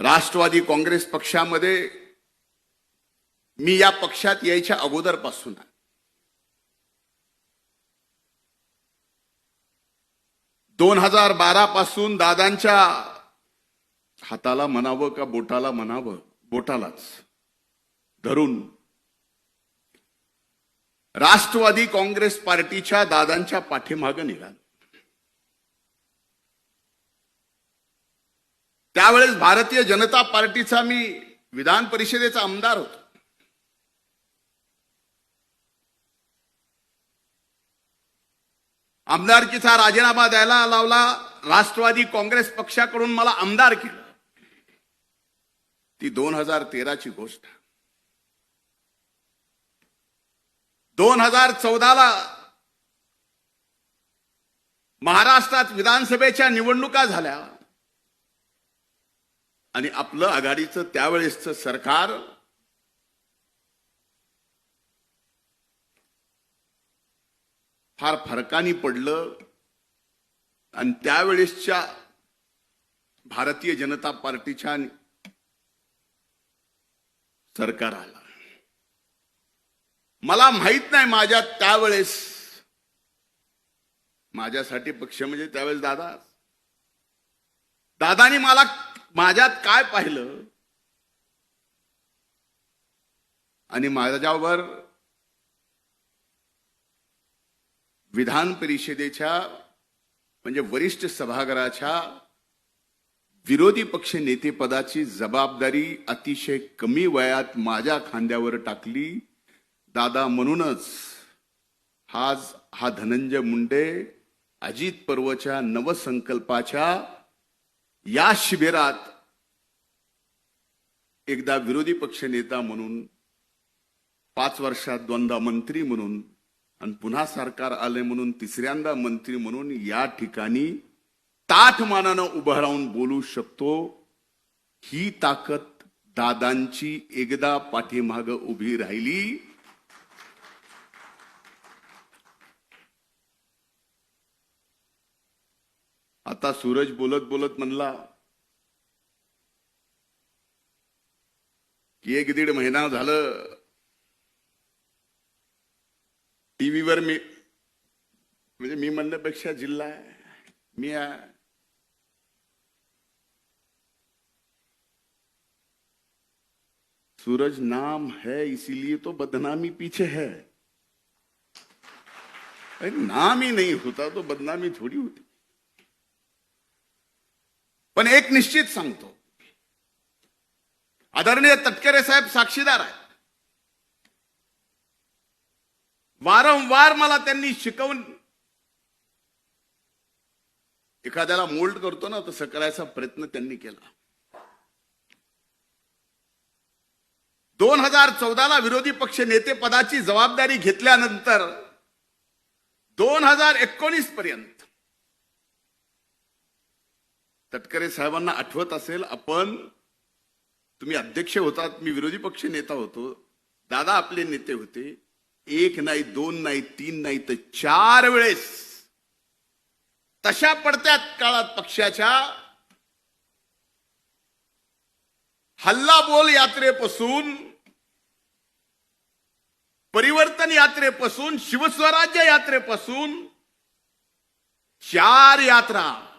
राष्ट्रवादी काँग्रेस पक्षामध्ये मी या पक्षात यायच्या अगोदरपासून आहे. दोन हजार बारा पासून दादांच्या हाताला म्हणावं का बोटाला म्हणावं? बोटालाच. धरून. राष्ट्रवादी काँग्रेस पार्टीच्या दादांच्या पाठीमागं निघाल. त्यावेळेस भारतीय जनता पार्टीचा मी विधान परिषदेचा आमदार होतो. आमदारकीचा राजीनामा द्यायला लावला राष्ट्रवादी काँग्रेस पक्षाकडून मला आमदार केलं. ती दोन हजार तेराची गोष्ट. दोन हजार चौदाला महाराष्ट्रात विधानसभेच्या निवडणुका झाल्या. आणि आपलं आघाडीचं त्यावेळेसचं सरकार फार फरकानी पडलं. आणि त्यावेळेसच्या भारतीय जनता पार्टीच्या सरकार आला. मला माहीत नाही माझ्या त्यावेळेस. माझ्यासाठी पक्ष म्हणजे त्यावेळेस दादा. दादानी मला माझ्यात काय पाहिलं? आणि माझ्यावर विधान परिषदेच्या म्हणजे वरिष्ठ सभागृहाच्या विरोधी पक्ष नेतेपदाची जबाबदारी अतिशय कमी वयात माझ्या खांद्यावर टाकली. दादा म्हणूनच हाज हा धनंजय मुंडे अजित पर्वच्या नवसंकल्पाच्या या शिबिरात एकदा विरोधी पक्ष नेता म्हणून पाच वर्षात दोनदा मंत्री म्हणून आणि पुन्हा सरकार आले म्हणून तिसऱ्यांदा मंत्री म्हणून या ठिकाणी ताठ मानानं उभं राहून बोलू शकतो. ही ताकद दादांची एकदा पाठीमाग उभी राहिली. आता सूरज बोलत बोलत म्हणला, की एक दीड महिना झालं, टीव्हीवर मी, म्हणजे मी म्हणण्यापेक्षा जिल्हा आहे, मी आहे. सूरज नाम है, इसीलिए तो बदनामी पीछे है। नाम ही नहीं होता तो बदनामी थोडी होती। पण एक निश्चित सांगतो. आदरणीय तटकरे साहेब साक्षीदार आहेत. वारंवार मला त्यांनी शिकवून एखाद्याला मोल्ड करतो ना तसं करायचा प्रयत्न त्यांनी केला. दोन हजार चौदाला विरोधी पक्ष नेते पदाची जबाबदारी घेतल्यानंतर दोन हजार एकोणीस पर्यंत तटकरे साहेबांना आठवत असेल आपण तुम्ही अध्यक्ष होतात मी विरोधी पक्ष नेता होतो. दादा आपले नेते होते. एक नाही दोन नाही तीन नाही तर चार वेळेस तशा पडत्यात काळात पक्षाच्या. हल्ला बोल यात्रेपासून परिवर्तन यात्रेपासून शिवस्वराज्य यात्रेपासून चार यात्रा.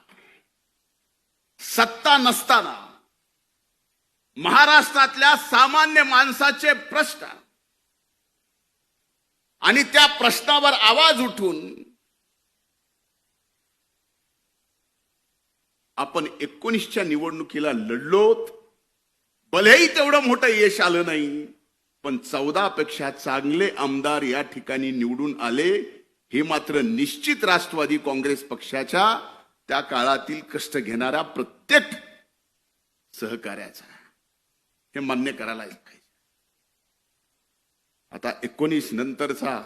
सत्ता नसताना महाराष्ट्रातल्या सामान्य माणसाचे प्रश्न आणि त्या प्रश्नावर आवाज उठून आपण एकोणीसच्या निवडणुकीला लढलोत. भलेही तेवढं मोठं यश आलं नाही पण चौदा पेक्षा चांगले आमदार या ठिकाणी निवडून आले हे मात्र निश्चित राष्ट्रवादी काँग्रेस पक्षाच्या त्या काळातील कष्ट घेणाऱ्या प्रत्येक सहकार्याचा हे मान्य करायला पाहिजे. आता एकोणीस नंतरचा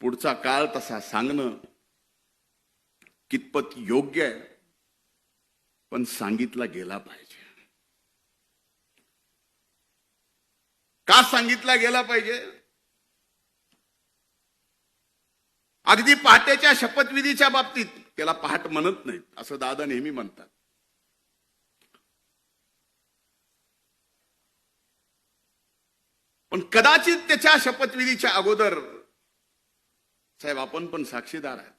पुढचा काळ तसा सांगणं कितपत योग्य आहे पण सांगितला गेला पाहिजे. का सांगितला गेला पाहिजे? अगदी पहाटेच्या शपथविधीच्या बाबतीत त्याला पहाट म्हणत नाहीत असं दादा नेहमी म्हणतात. पण कदाचित त्याच्या शपथविधीच्या अगोदर साहेब आपण पण साक्षीदार आहात.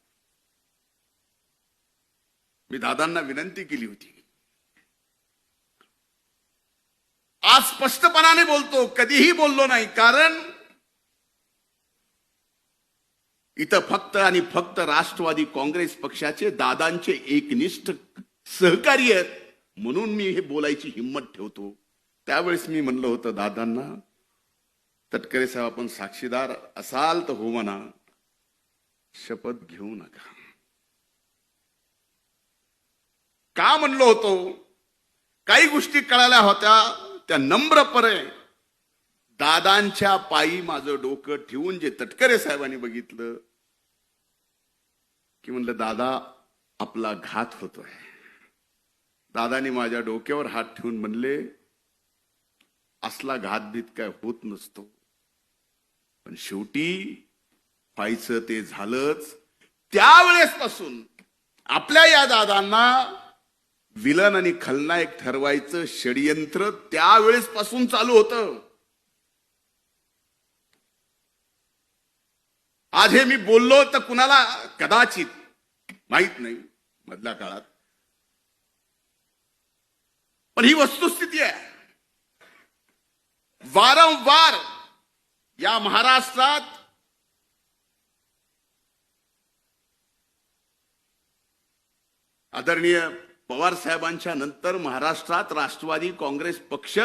मी दादांना विनंती केली होती. आज स्पष्टपणाने बोलतो कधीही बोललो नाही कारण इथं फक्त आणि फक्त राष्ट्रवादी काँग्रेस पक्षाचे दादांचे एकनिष्ठ सहकारी आहेत. म्हणून मी हे बोलायची हिंमत ठेवतो. त्यावेळेस मी म्हणलं होतं दादांना तटकरे साहेब आपण साक्षीदार असाल तर हो म्हणा. शपथ घेऊ नका. का म्हणलो होतो? काही गोष्टी कळाल्या होत्या त्या नम्रपणे दादांच्या पायी माझं डोकं ठेवून जे तटकरे साहेबांनी बघितलं की म्हणलं दादा आपला घात होतोय. दादानी माझ्या डोक्यावर हात ठेवून म्हणले असला घातभीत काय होत नसतो. पण शेवटी व्हायचं ते झालंच. त्यावेळेसपासून आपल्या या दादांना विलन आणि खलनायक ठरवायचं षडयंत्र त्यावेळेस पासून चालू होतं. आज हे मी बोललो तर कुणाला कदाचित माहीत नाही मधल्या काळात. पण ही वस्तुस्थिती आहे. वारंवार या महाराष्ट्रात आदरणीय पवार साहेबांच्या नंतर महाराष्ट्रात राष्ट्रवादी काँग्रेस पक्ष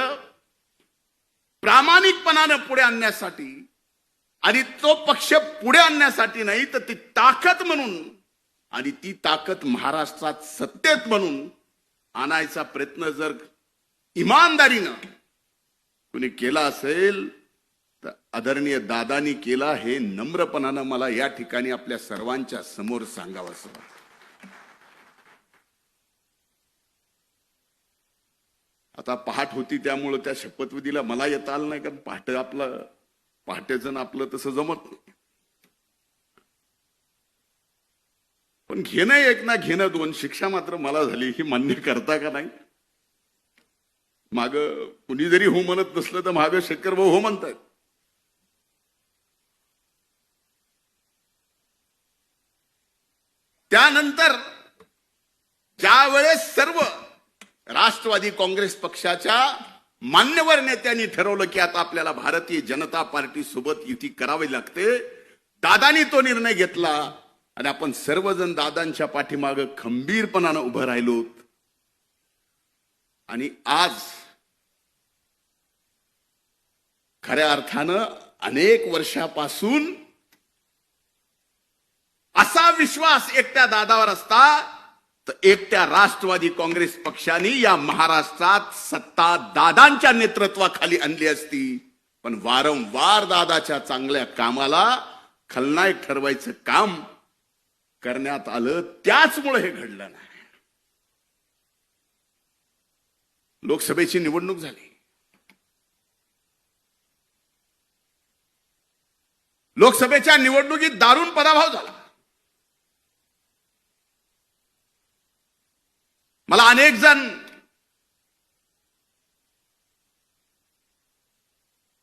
प्रामाणिकपणानं पुढे आणण्यासाठी आणि तो पक्ष पुढे आणण्यासाठी नाही तर ती ताकद म्हणून आणि ती ताकद महाराष्ट्रात सत्तेत म्हणून आणायचा प्रयत्न जर इमानदारीनं कुणी केला असेल तर आदरणीय दादानी केला हे नम्रपणानं मला या ठिकाणी आपल्या सर्वांच्या समोर सांगावं असं आता पहाट होती त्यामुळं त्या शपथविधीला मला येता आलं नाही कारण पहाट आपलं पहाटेजण आपलं तसं जमत नाही. पण घेणं एक ना घेणं दोन शिक्षा मात्र मला झाली ही मान्य करता का नाही? माग कुणी जरी हो म्हणत नसलं तर माग शेखर भाऊ हो म्हणतात. त्यानंतर ज्यावेळेस सर्व राष्ट्रवादी काँग्रेस पक्षाच्या मान्यवर नेत्यांनी ठरवलं की आता आपल्याला भारतीय जनता पार्टी सोबत युती करावी लागते. दादानी तो निर्णय घेतला आणि आपण सर्वजण दादांच्या पाठीमाग खंबीरपणानं उभं राहिलो आणि आज खऱ्या अर्थानं अनेक वर्षापासून असा विश्वास एकट्या दादावर असता तर एकट्या राष्ट्रवादी काँग्रेस पक्षाने या महाराष्ट्रात सत्ता दादांच्या नेतृत्वाखाली आणली असती. पण वारंवार दादाच्या चांगल्या कामाला खलनायक ठरवायचं काम करण्यात आलं त्याचमुळे हे घडलं नाही. लोकसभेची निवडणूक झाली. लोकसभेच्या निवडणुकीत दारुण पराभव झाला. मला अनेक जण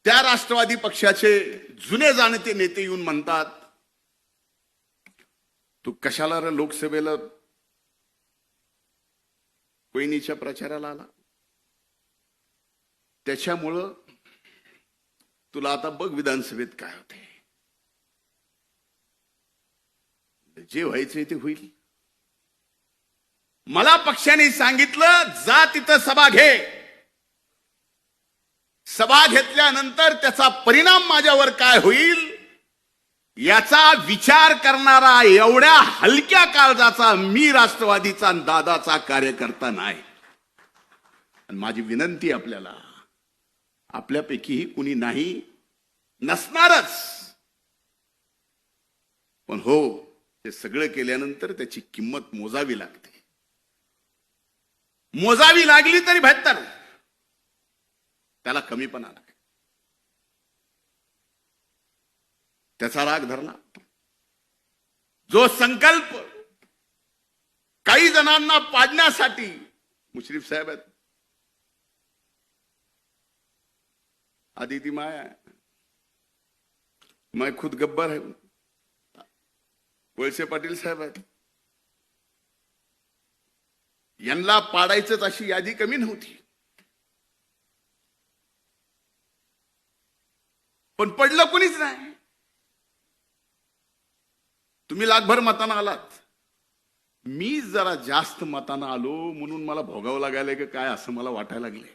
त्या राष्ट्रवादी पक्षाचे जुने जाणते नेते येऊन म्हणतात तू कशाला रे लोकसभेला कोयनीच्या प्रचाराला आला? त्याच्यामुळं तुला आता बघ विधानसभेत काय होते जे व्हायचंय ते होईल. मला पक्षाने सांगितलं जा तिथं सभा घे. सभा घेतल्यानंतर त्याचा परिणाम माझ्यावर काय होईल याचा विचार करणारा एवढ्या हलक्या काळजाचा मी राष्ट्रवादीचा दादाचा कार्यकर्ता नाही. आणि माझी विनंती आपल्याला आपल्यापैकीही कुणी नाही नसणारच. पण हो ते सगळं केल्यानंतर त्याची किंमत मोजावी लागते. मोजावी लागली तरी बेहत्तर त्याला कमीपणा लागेल त्याचा राग धरला. जो संकल्प काही जणांना पाडण्यासाठी मुश्रीफ साहेब आहेत. आदिती माया मैं खुद गब्बर है वळसे पाटील साहेब आहेत. यांना पाडायचंच अशी यादी कमी नव्हती. पण पडलं कोणीच नाही. तुम्ही लाखभर मताना आलात. मी जरा जास्त मताना आलो म्हणून मला भोगावं लागायला की काय असं मला वाटायला लागले